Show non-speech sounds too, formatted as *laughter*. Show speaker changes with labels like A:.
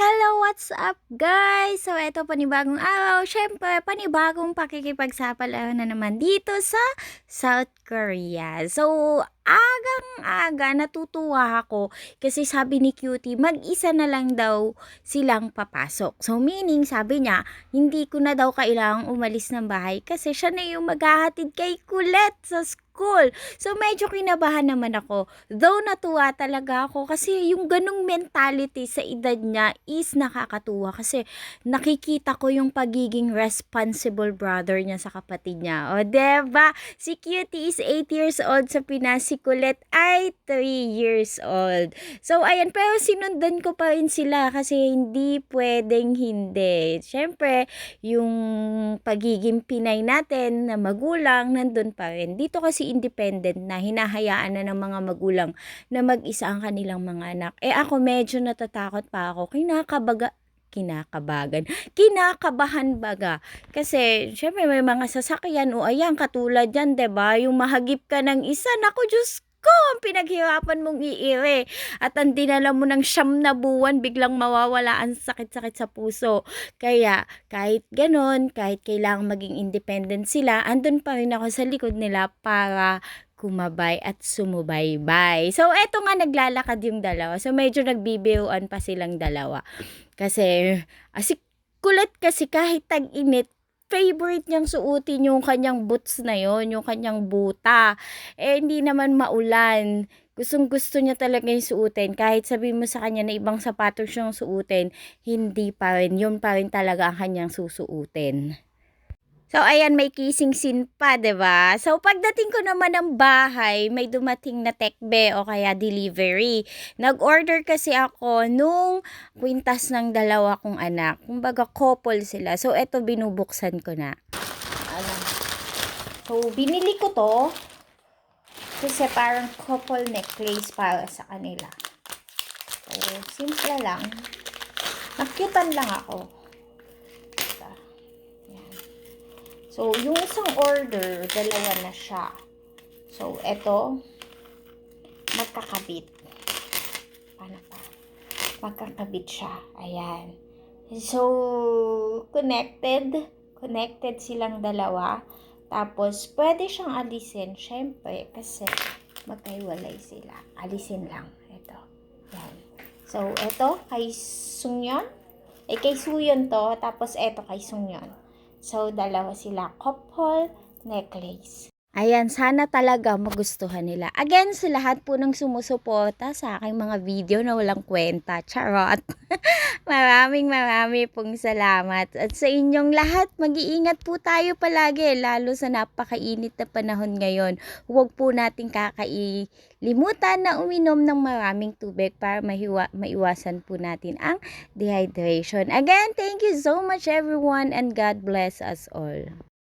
A: Hello, what's up guys? So, eto panibagong araw. Siyempre, panibagong pakikipagsapalaran na naman dito sa South Korea. So, agang-aga natutuwa ako kasi sabi ni Cutie, mag-isa na lang daw silang papasok. So, meaning, sabi niya, hindi ko na daw kailangang umalis ng bahay kasi siya na yung maghahatid kay Kulet sa school. So, medyo kinabahan naman ako. Though natuwa talaga ako kasi yung ganong mentality sa edad niya is nakakatuwa kasi nakikita ko yung pagiging responsible brother niya sa kapatid niya. O, 'di ba? Si Cutie is 8 years old sa Pinas, si Colette ay 3 years old. So, ayan, pero sinundan ko pa rin sila kasi hindi pwedeng hindi. Siyempre, yung pagiging Pinay natin na magulang, nandun pa rin. Dito kasi independent na, hinahayaan na ng mga magulang na mag-isa ang kanilang mga anak. Eh ako medyo natatakot pa ako. Kinakabaga, kinakabagan, kinakabahan baga. Kasi, syempre may mga sasakyan o ayan, katulad yan, ba Yung mahagip ka ng isa, naku, Diyos ko, ang pinaghirapan mong iire. At ang dinala mo ng siyam na buwan, biglang mawawala ang sakit-sakit sa puso. Kaya, kahit ganon, kahit kailangang maging independent sila, andun pa rin ako sa likod nila para kumabay at sumubaybay. So, eto nga naglalakad yung dalawa. So, medyo nagbibiruan pa silang dalawa. Kasi, asi kulit kasi kahit tag-init, favorite niyang suotin yung kanyang boots na yon yung kanyang buta. Eh, hindi naman maulan. Gustong gusto niya talaga yung suotin. Kahit sabihin mo sa kanya na ibang sapatos siyang suotin, hindi pa rin. Yun pa rin talaga ang kanyang susuotin. So, ayan, may kissing scene pa, ba? So, pagdating ko naman ng bahay, may dumating na tekbe o kaya delivery. Nag-order kasi ako nung kwintas ng dalawa kong anak. Kumbaga, couple sila. So, eto, binubuksan ko na. So, binili ko to kasi parang couple necklace para sa kanila. So, simple lang. Nakyutan lang ako. So, yung isang order, dalawa na siya. So, eto, magkakabit. Paano pa? Magkakabit siya. Ayan. So, connected. Connected silang dalawa. Tapos, pwede siyang alisin. Siyempre, kasi magkaiwalay sila. Alisin lang. Ito. Yan. So, ito, kay Sungyon. Eh, kay Suyon to. Tapos, ito kay Sungyon. So, dalawa sila couple necklace. Ayan, sana talaga magustuhan nila. Again, sa lahat po ng sumusuporta sa aking mga video na walang kwenta. Charot! *laughs* maraming maraming pong salamat. At sa inyong lahat, mag-iingat po tayo palagi, lalo sa napakainit na panahon ngayon. Huwag po natin kakailimutan na uminom ng maraming tubig para mahiwa, maiwasan po natin ang dehydration. Again, thank you so much everyone and God bless us all.